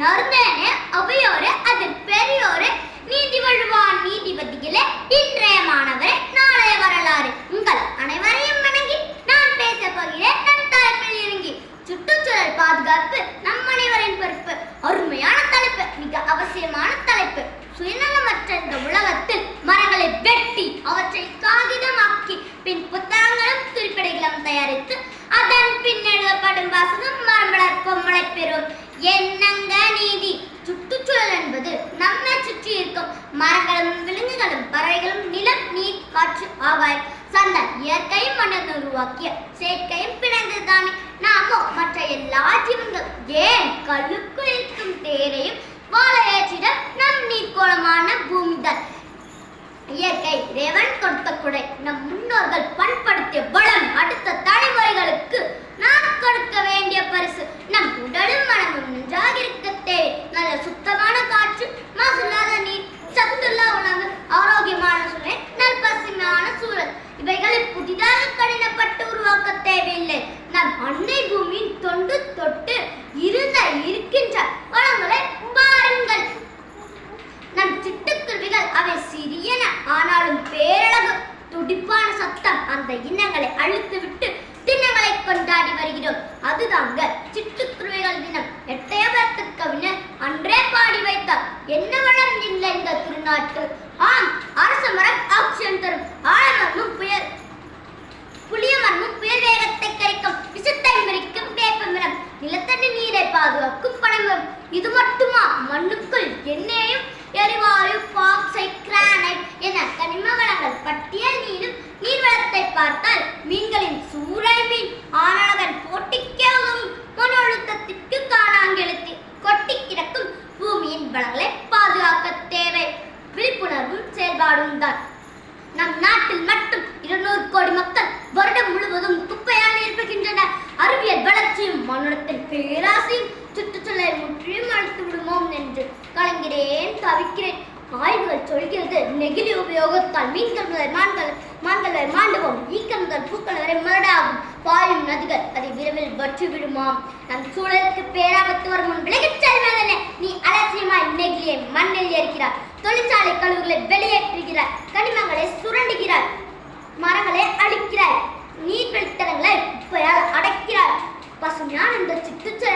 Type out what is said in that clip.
നർദ്ദേനെ അവയോര് வாசகம் மரம் வளர்ப்போம் மழை பெறும். என்னங்க நீதி? சுற்றுச்சூழல் என்பது நம்மை சுற்றி இருக்கும் மரங்களும் விலங்குகளும் பறவைகளும் நிலம் நீர் காற்று ஆவாய் சந்த இயற்கையும் மனிதன் உருவாக்கிய செயற்கையும் பிணைந்ததுதானே. நாமோ மற்ற எல்லா ஜீவன்கள் ஏன் கல்லுக்குள் இருக்கும் தேரையும் வாழ நம் நீர்க்கோளமான பூமிதான்? இயற்கை இறைவன் கொடுத்த குடை நம் துடிப்பான அந்த இனங்களை அழித்துவிட்டு தினங்களை கொண்டாடி வருகிறோம். அதுதாங்க சிட்டுக்குருவிகள் தினம். எட்டயபுரத்து கவிஞர் அன்றே பாடி வைத்தார். என்ன வளம் இல்லை இந்த திருநாட்டு ஆம் அரச மரம் ஆக்சிஜன் தரும். ஆழமரமும் புயல் புளிய மரமும் புயல் வேகத்தை கரைக்கும். விசத்தை மறிக்கும் வேப்ப மரம். நிலத்தடி நீரை பாதுகாக்கும் பனைமரம் இது மட்டுமா? மண்ணுக்குள் எண்ணெயும் எரிவாயு பாக்சைட் கிரானைட் என கனிம வளங்கள் பட்டு பார்த்தால் மீன்களின் சூறை மீன். ஆனழகன் போட்டிக்கே மன அழுத்தத்திற்கு காணாங்கெழுத்து கொட்டி கிடக்கும் பூமியின் வளங்களை பாதுகாக்க தேவை. விழிப்புணர்வும் செயல்பாடும் தான். நம் நாட்டில் மட்டும் இருநூறு கோடி மக்கள் வருடம் முழுவதும் குப்பையால் ஏற்படுகின்றனர் அறிவியல் வளர்ச்சியும் மானுடத்தின் பேராசையும் சுற்றுச்சூழலை முற்றிலும் அழித்து விடுமோம் என்று கலங்கிறேன் தவிக்கிறேன். ஆய்வுகள் சொல்கிறது நெகிழி உபயோகத்தால் மீன்கள் மான்கள் மான்கள் மாண்டுவோம். ஈக்கள் முதல் பூக்கள் வரை மருடாகும் பாயும் நதிகள் அதை விரைவில் வற்று விடுமாம் நம் சூழலுக்கு பேராபத்து வரும் முன் விலகிச் செல்வதென நீ அலட்சியமாய் நெகிழியை மண்ணில் ஏற்கிறார் தொழிற்சாலை கழிவுகளை வெளியேற்றுகிறார் கனிமங்களை சுரண்டுகிறார் மரங்களை அழிக்கிறார் நீர் வெளித்தளங்களை அடைக்கிறார் பசுமையான இந்த சுற்றுச்சூழல்